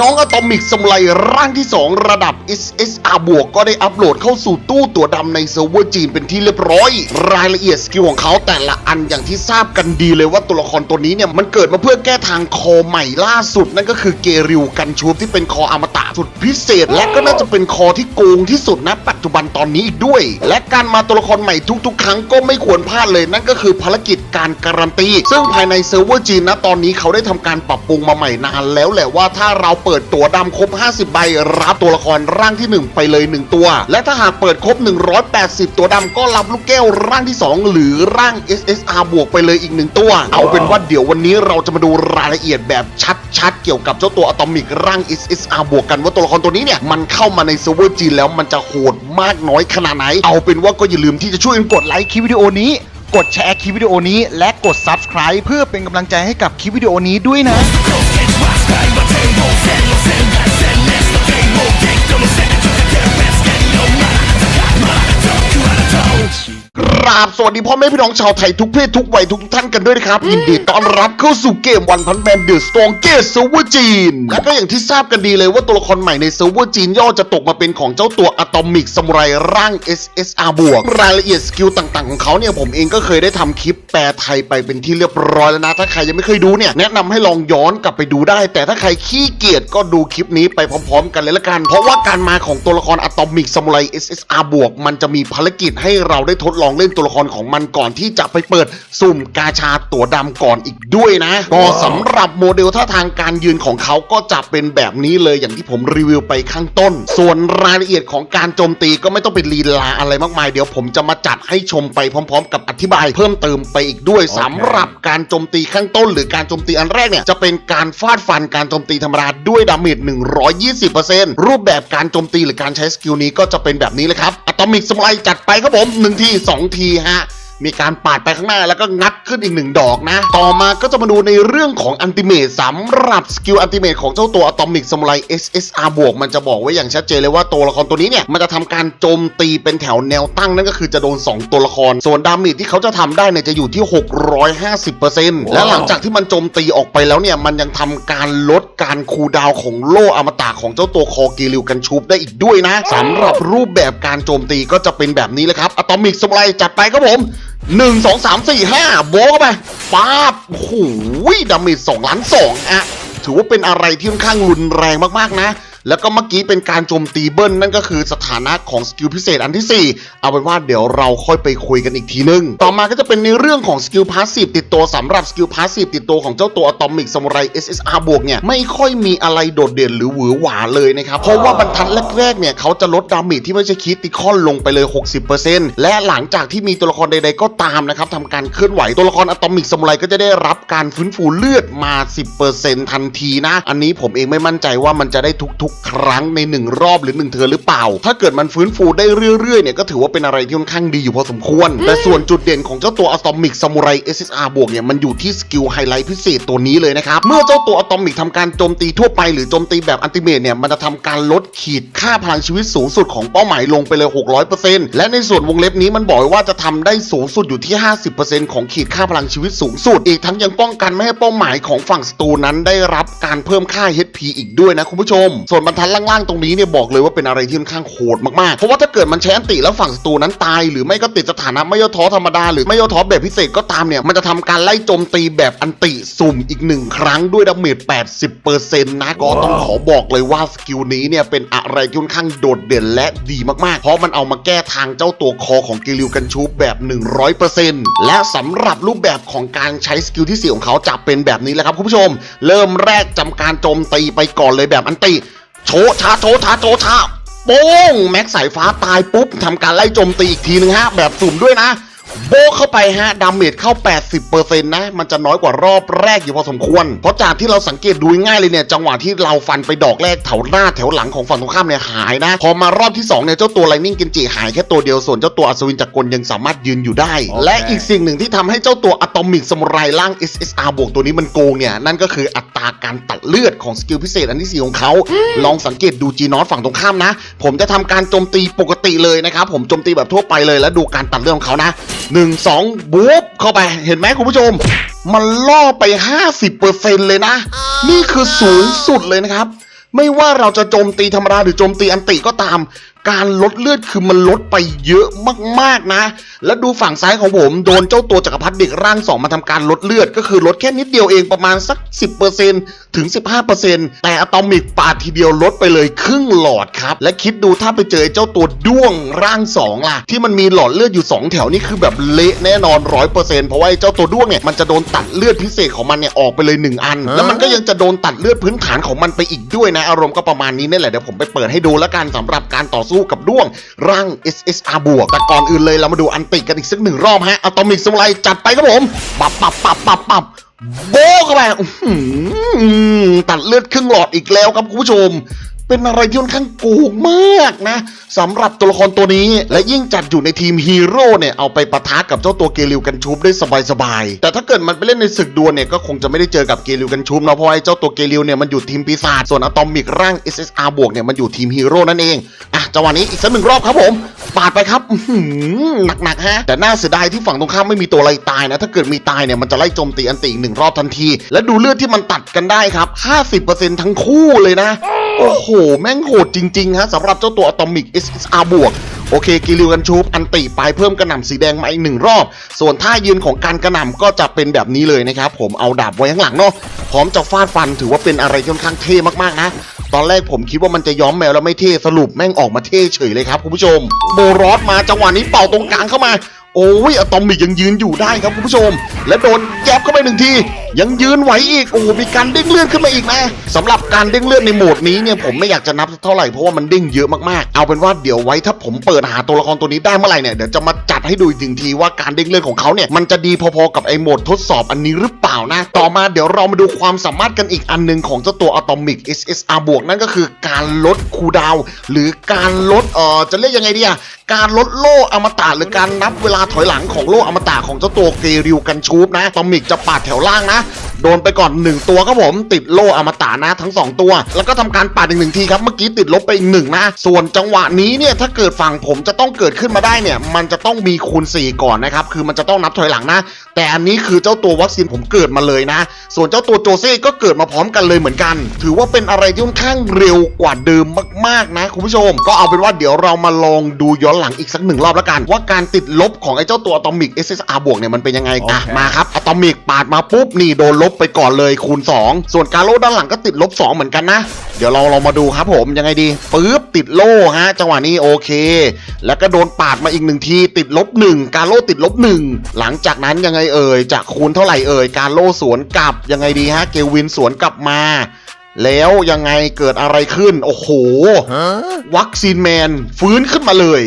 น้องอะตอมิกสมุไรร่างที่ 2 ระดับ SSR บวกก็ได้อัปโหลดเข้าสู่ตู้ตัวดำในเซิร์ฟเวอร์จีนเป็นที่เรียบร้อย รายละเอียดสกิลของเขาแต่ละอันอย่างที่ทราบกันดีเลยว่าตัวละครตัวนี้เนี่ย มันเกิดมาเพื่อแก้ทางคอใหม่ล่าสุด นั่นก็คือเกริวกันชูบที่เป็นคออมตะสุดพิเศษ และก็น่าจะเป็นคอที่โกงที่สุดนะปัจจุบันตอนนี้อีกด้วย และการมาตัวละครใหม่ทุก ๆ ครั้งก็ไม่ควรพลาดเลยนั่นก็คือภารกิจการการันตีซึ่งภายในเซิร์ฟเวอร์จีนนะตอนนี้เขาได้ทำการปรับปรุงมาใหม่นานแล้วแหละว่าถ้าเราเปิดตัวดำครบ 50 ใบ รับตัวละครร่างที่ 1 ไปเลย 1 ตัว และถ้าหากเปิดครบ 180 ตัวดำก็รับลูกแก้วร่างที่ 2 หรือร่าง SSR บวกไปเลยอีก 1 ตัว เอาเป็นว่าเดี๋ยววันนี้เราจะมาดูรายละเอียดแบบชัดๆ เกี่ยวกับเจ้าตัวอะตอมิกร่าง SSR บวกกันว่าตัวละครตัวนี้เนี่ยมันเข้ามาในเซิร์ฟเวอร์จีนแล้วมันจะโหดมากน้อยขนาดไหน เอาเป็นว่าก็อย่าลืมที่จะช่วยกันกดไลค์คลิปวิดีโอนี้กดแชร์คลิปวิดีโอนี้และกด Subscribe เพื่อเป็นกำลังใจให้กับคลิปวิดีโอนี้ด้วยนะ ก ราบสวัสดีพ่อแม่พี่น้องชาวไทยทุกเพศทุกวัยทุกท่านกันด้วยนะครับ ยินดีต้อนรับเข้าสู่เกมวันพันแมนเดอะสตองเกสเซิร์ฟเวอร์จีน และก็อย่างที่ทราบกันดีเลยว่าตัวละครใหม่ในเซิร์ฟเวอร์จีนย่อจะตกมาเป็นของเจ้าตัวอะตอมิกซามูไรร่าง SSR บวก รายละเอียดสกิลต่างๆ ของเขาเนี่ยผมเองก็เคยได้ทำคลิปแปลไทยไปเป็นที่เรียบร้อยแล้วนะ ถ้าใครยังไม่เคยดูเนี่ยแนะนำให้ลองย้อนกลับไปดูได้ แต่ถ้าใครขี้เกียจก็ดูคลิปนี้ไปพร้อม ๆ กันเลยละกัน เพราะว่าการมาของตัวละครอะตอมิกซามูไร SSR บวกมันจะมีภารกิจให้เราได้ทดลองเล่นตัวละครของมันก่อนที่จะไปเปิดสุ่มกาชาตัวดำก่อนอีกด้วยนะ ก็สำหรับโมเดลท่าทางการยืนของเขาก็จะเป็นแบบนี้เลยอย่างที่ผมรีวิวไปข้างต้น ส่วนรายละเอียดของการโจมตีก็ไม่ต้องเป็นลีลาอะไรมากมาย เดี๋ยวผมจะมาจัดให้ชมไปพร้อม ๆ กับอธิบายเพิ่มเติมไปอีกด้วยสำหรับการโจมตีข้างต้นหรือการโจมตีอันแรกเนี่ยจะเป็นการฟาดฟันการโจมตีธรรมดาด้วยดาเมจ120%รูปแบบการโจมตีหรือการใช้สกิลนี้ก็จะเป็นแบบนี้เลยครับอะตอมิกสมไลจัดไปครับผมหนึ่งทีสองทีฮะ มีการปาดไปข้างหน้าแล้วก็งัดขึ้นอีกหนึ่งดอกนะ ต่อมาก็จะมาดูในเรื่องของอันติเมตสำหรับสกิลอันติเมตของเจ้าตัวอะตอมิกสมุไร SSR บวกมันจะบอกไว้อย่างชัดเจนเลยว่าตัวละครตัวนี้เนี่ย มันจะทำการโจมตีเป็นแถวแนวตั้งนั่นก็คือจะโดน 2 ตัวละคร ส่วนดาเมจที่เขาจะทำได้เนี่ยจะอยู่ที่ 650%และหลังจากที่มันโจมตีออกไปแล้วเนี่ยมันยังทำการลดการคูลดาวน์ของโล่อมตะของเจ้าตัวคอกีริวกันชูบได้อีกด้วยนะสำหรับรูปแบบการโจมตีก็จะเป็นแบบนี้เลยครับอะตอมิกสมุไรจัดไปครับผม หนึ่งสองสามสี่ห้าโบเข้าไปป้าบโหยดาเมจสองล้านสองอะถือว่าเป็นอะไรที่ค่อนข้างรุนแรงมากๆนะ แล้วก็เมื่อกี้เป็นการโจมตีเบิ้ลนั่นก็คือสถานะของสกิลพิเศษอันที่ 4 เอาเป็นว่าเดี๋ยวเราค่อยไปคุยกันอีกทีนึง ต่อมาก็จะเป็นในเรื่องของสกิลพาสซีฟติดตัวสำหรับสกิลพาสซีฟติดตัวของเจ้าตัวอะตอมิกซามูไร SSR บวกเนี่ยไม่ค่อยมีอะไรโดดเด่นหรือหวือหวาเลยนะครับ เพราะว่าบรรทัดแรกๆเนี่ยเขาจะลดดาเมจที่ไม่ใช่คิติคอนลงไปเลย 60%และหลังจากที่มีตัวละครใดๆก็ตามนะครับทำการเคลื่อนไหวตัวละครอะตอมิกซามูไรก็จะได้รับการฟื้นฟูเลือดมา 10%ทันทีนะ อันนี้ผมเองไม่มั่นใจว่ามันจะได้ทุกครั้งใน 1 รอบหรือ 1 เทอร์หรือเปล่า ถ้าเกิดมันฟื้นฟูได้เรื่อยๆเนี่ยก็ถือว่าเป็นอะไรที่ค่อนข้างดีอยู่พอสมควร แต่ส่วนจุดเด่นของเจ้าตัวอะตอมิกซามูไร SSR บวกเนี่ยมันอยู่ที่สกิลไฮไลท์พิเศษตัวนี้เลยนะครับ เมื่อเจ้าตัวอะตอมิกทำการโจมตีทั่วไปหรือโจมตีแบบอันติเมตเนี่ยมันจะทำการลดขีดค่าพลังชีวิตสูงสุดของเป้าหมายลงไปเลย 600%และในส่วนวงเล็บนี้มันบอกไว้ว่าจะทำได้สูงสุดอยู่ที่ 50%ของขีดค่าพลังชีวิตสูงสุด อีกทั้งยังป้องกันไม่ให้เป้าหมายของฝั่งศัตรูนั้นได้รับการเพิ่มค่า HP อีกด้วยนะคุณผู้ชมส่วนบรรทัดล่างๆตรงนี้เนี่ยบอกเลยว่าเป็นอะไรที่ค่อนข้างโหดมากๆ เพราะว่าถ้าเกิดมันใช้อันติแล้วฝั่งศัตรูนั้นตาย หรือไม่ก็ติดสถานะไม่ย่อท้อธรรมดาหรือไม่ย่อท้อแบบพิเศษก็ตามเนี่ยมันจะทำการไล่โจมตีแบบอันติสุ่มอีกหนึ่งครั้งด้วยดาเมจ80%นะก็ต้องขอบอกเลยว่าสกิลนี้เนี่ยเป็นอะไรที่ค่อนข้างโดดเด่นและดีมากๆ เพราะมันเอามาแก้ทางเจ้าตัวคอของกิริวกันชูแบบ 100%และสำหรับรูปแบบของการใช้สกิลที่สี่ของเขาจะเป็นแบบนี้แหละครับคุณผู้ชม เริ่มแรกจำการโจมตีไปก่อนเลยแบบอันติ โชชาโชชาโชชาโป้งแม็กสายฟ้าตายปุ๊บทำการไล่โจมตีอีกทีนึงฮะแบบสุ่มด้วยนะ โบกเข้าไปฮะ ดาเมจเข้า 80%นะ มันจะน้อยกว่ารอบแรกอยู่พอสมควร เพราะจากที่เราสังเกตดูง่ายเลยเนี่ย จังหวะที่เราฟันไปดอกแรกแถวหน้าแถวหลังของฝั่งตรงข้ามเนี่ยหายนะ พอมารอบที่ 2 เนี่ย เจ้าตัวไลนิ่งเกนจิหายแค่ตัวเดียว ส่วนเจ้าตัวอัศวินจักรกลยังสามารถยืนอยู่ได้ และอีกสิ่งหนึ่งที่ทำให้เจ้าตัวอะตอมิกสมุไรล่าง SSR บวกตัวนี้มันโกงเนี่ย นั่นก็คืออัตราการตัดเลือดของสกิลพิเศษอันที่สี่ของเขาลองสังเกตดูจีนอสฝั่งตรงข้ามนะ ผมจะทำการโจมตีปกติเลยนะครับผมโจมตีแบบทั่วไปเลย แล้วดูการตัดเลือดของเขานะหนึ่งสองบุ๊บเข้าไปเห็นไหมคุณผู้ชม มันล่อไป 50%เลยนะ นี่คือสูงสุดเลยนะครับ ไม่ว่าเราจะโจมตีธรรมดาหรือโจมตีอันติก็ตาม การลดเลือดคือมันลดไปเยอะมากๆนะ แล้วดูฝั่งซ้ายของผมโดนเจ้าตัวจักรพรรดิเด็กร่างสองมาทำการลดเลือด ก็คือลดแค่นิดเดียวเองประมาณสัก 10%ถึง 15%แต่อะตอมิกปาดทีเดียวลดไปเลยครึ่งหลอดครับ และคิดดูถ้าไปเจอเจ้าตัวด้วงร่างสองล่ะ ที่มันมีหลอดเลือดอยู่ 2 แถวนี่คือแบบเละแน่นอน 100%เพราะว่าเจ้าตัวด้วงเนี่ยมันจะโดนตัดเลือดพิเศษของมันเนี่ยออกไปเลย 1 อัน แล้วมันก็ยังจะโดนตัดเลือดพื้นฐานของมันไปอีกด้วยนะอารมณ์ก็ประมาณนี้นี่แหละเดี๋ยวผมไปเปิดให้ดูแล้วกันสำหรับการต่อสู้กับด้วง ร่าง SSR บวกแต่ก่อนอื่นเลยเรามาดูอันติกันอีกสักหนึ่งรอบฮะอะตอมิกสมุไรจัดไปครับผมปับปับปับปับปับโบะเข้าไปตัดเลือดครึ่งหลอดอีกแล้วครับคุณผู้ชม เป็นอะไรที่ค่อนข้างโกงมากนะสำหรับตัวละครตัวนี้และยิ่งจัดอยู่ในทีมฮีโร่เนี่ย เอาไปปะทะกับเจ้าตัวเกลิวกันชูบได้สบายๆ แต่ถ้าเกิดมันไปเล่นในศึกดวลเนี่ย ก็คงจะไม่ได้เจอกับเกลิวกันชูบเนาะเพราะไอ้เจ้าตัวเกลิวเนี่ยมันอยู่ทีมปีศาจส่วนอะตอมิกร่าง SSR บวกเนี่ยมันอยู่ทีมฮีโร่นั่นเองอะจังหวะนี้อีกสักหนึ่งรอบครับผมปาดไปครับอื้อหือหนักๆฮะแต่น่าเสียดายที่ฝั่งตรงข้ามไม่มีตัวอะไรตายนะถ้าเกิดมีตายเนี่ยมันจะไล่โจมตีอันติอีกหนึ่งรอบทันที และดูเลือดที่มันตัดกันได้ครับ 50%ทั้งคู่เลยนะ โอ้โห แม่งโหดจริง ๆ ฮะสำหรับเจ้าตัวอะตอมิก SSR บวกโอเคกิริวกันชูบอันติไปเพิ่มกระหน่ำสีแดงมาอีกหนึ่งรอบ ส่วนท่ายืนของการกระหน่ำก็จะเป็นแบบนี้เลยนะครับ ผมเอาดาบไว้ข้างหลังเนาะพร้อมจะฟาดฟันถือว่าเป็นอะไรที่ค่อนข้างเท่มากๆนะตอนแรกผมคิดว่ามันจะย้อมแมวแล้วไม่เท่สรุปแม่งออกมาเท่เฉยเลยครับคุณผู้ชมโบรอสมาจังหวะนี้เป่าตรงกลางเข้ามา โอ้ยอะตอมิกยังยืนอยู่ได้ครับคุณผู้ชม และโดนแจ็บเข้าไปหนึ่งที ยังยืนไหวอีกโอ้มีการเด้งเลื่อนขึ้นมาอีกนะสำหรับการเด้งเลื่อนในโหมดนี้เนี่ยผมไม่อยากจะนับเท่าไหร่เพราะว่ามันเด้งเยอะมากๆเอาเป็นว่าเดี๋ยวไว้ถ้าผมเปิดหาตัวละครตัวนี้ได้เมื่อไหร่เนี่ยเดี๋ยวจะมาจัดให้ดูอีกทีทีว่าการเด้งเลื่อนของเขาเนี่ยมันจะดีพอๆกับไอ้โหมดทดสอบอันนี้หรือเปล่านะต่อมาเดี๋ยวเรามาดูความสามารถกันอีกอันหนึ่งของเจ้าตัวอะตอมิก SSR บวกนั่นก็คือการลดคูดาวหรือการลดเอ่อจะเรียกยังไงดีอะการลดโล่อมตะหรือการนับเวลาถอยหลังของโล่อมตะของเจ้าตัวเกริวกันชูบนะตอมิกจะปาดแถวล่างนะโดนไปก่อน 1 ตัวครับผมติดโล่อมตะนะทั้ง 2 ตัว แล้วก็ทำการปาดอีกหนึ่งทีครับ เมื่อกี้ติดลบไปอีกหนึ่งนะ ส่วนจังหวะนี้เนี่ยถ้าเกิดฝั่งผมจะต้องเกิดขึ้นมาได้เนี่ย มันจะต้องมีคูณ 4 ก่อนนะครับ คือมันจะต้องนับถอยหลังนะ แต่อันนี้คือเจ้าตัววัคซีนผมเกิดมาเลยนะ ส่วนเจ้าตัวโจเซ่ก็เกิดมาพร้อมกันเลยเหมือนกัน ถือว่าเป็นอะไรที่ค่อนข้างเร็วกว่าเดิมมากๆนะคุณผู้ชม ก็เอาเป็นว่าเดี๋ยวเรามาลองดูย้อนหลังอีกสักหนึ่งรอบแล้วกัน ว่าการติดลบของไอ้เจ้าตัวอะตอมิก SSR บวกเนี่ยมันเป็นยังไงอะมาครับอะตอมิกปาดมาปุ๊บนี่โดนลบไปก่อนเลยคูณ 2 ส่วนการโลด้านหลังก็ติดลบ 2 เหมือนกันนะ เดี๋ยวเราเรามาดูครับผมยังไงดีปึ๊บติดโล่ฮะจังหวะนี้โอเค แล้วก็โดนปาดมาอีกหนึ่งทีติดลบหนึ่งการโล่ติดลบหนึ่งหลังจากนั้นยังไงเอ่ยจะคูณเท่าไหร่เอ่ยการโล่สวนกลับยังไงดีฮะเกลวินสวนกลับมา แล้วยังไงเกิดอะไรขึ้น โอ้โห วัคซีนแมนฟื้นขึ้นมาเลย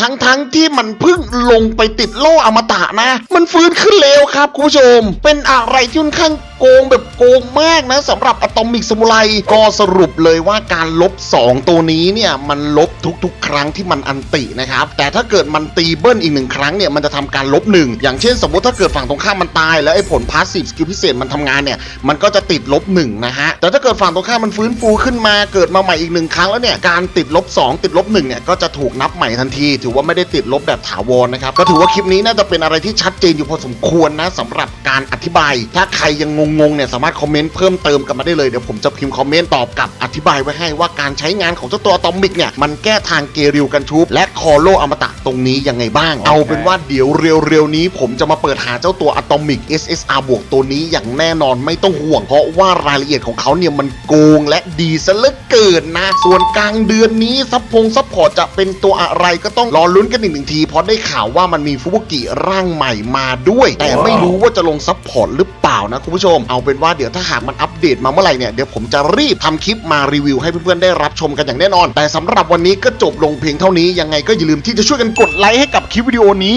ทั้งๆที่มันเพิ่งลงไปติดโล่อมตะนะ มันฟื้นขึ้นแล้วครับคุณผู้ชม เป็นอะไรที่ค่อนข้างโกงแบบโกงมากนะสำหรับอะตอมิกสมุไรก็สรุปเลยว่าการลบ 2 ตัวนี้เนี่ย มันลบทุกๆ ครั้งที่มันอันตินะครับ แต่ถ้าเกิดมันตีเบิ้ลอีกหนึ่งครั้งเนี่ย มันจะทำการลบหนึ่งอย่างเช่นสมมติถ้าเกิดฝั่งตรงข้ามมันตาย แล้วไอ้ผลพาสซีฟสกิลพิเศษมันทำงานเนี่ย มันก็จะติดลบหนึ่งนะฮะ แต่ถ้าเกิดฝั่งตรงข้ามมันฟื้นฟูขึ้นมาเกิดมาใหม่อีกหนึ่งครั้งแล้วเนี่ยการติดลบ2ติดลบ1เนี่ยก็จะถูกนับใหม่ทันทีถือว่าไม่ได้ติดลบแบบถาวรนะครับก็ถือว่าคลิปนี้น่าจะเป็นอะไรที่ชัดเจนอยู่พอสมควรนะสำหรับการอธิบาย ถ้าใครยังงงๆเนี่ยสามารถคอมเมนต์เพิ่มเติมกันมาได้เลยเดี๋ยวผมจะพิมพ์คอมเมนต์ตอบกลับอธิบายไว้ให้ว่าการใช้งานของเจ้าตัวอะตอมิกเนี่ยมันแก้ทางเกริวกันชูบและคอโลอมตะตรงนี้ยังไงบ้าง เอาเป็นว่าเดี๋ยวเร็วๆนี้ ผมจะมาเปิดหาเจ้าตัวอะตอมิก SSR บวกตัวนี้อย่างแน่นอนไม่ต้องห่วง เพราะว่ารายละเอียดของเขาเนี่ยมันโกงและดีซะเหลือเกินนะ ส่วนกลางเดือนนี้ซับพงซับพอร์ตจะเป็นตัวอะไรก็ต้องรอลุ้นกันอีกหนึ่งทีเพราะได้ข่าวว่ามันมีฟุบุกิร่างใหม่มาด้วย แต่ไม่รู้ว่าจะลงซับพอร์ตหรือเปล่านะคุณผู้ชม เอาเป็นว่าเดี๋ยวถ้าหากมันอัปเดตมาเมื่อไหร่เนี่ยเดี๋ยวผมจะรีบทำคลิปมารีวิวให้เพื่อนๆได้รับชมกันอย่างแน่นอน แต่สำหรับวันนี้ก็จบลงเพียงเท่านี้ยังไงก็อย่าลืมที่จะช่วยกันกดไลค์ให้กับคลิปวิดีโอนี้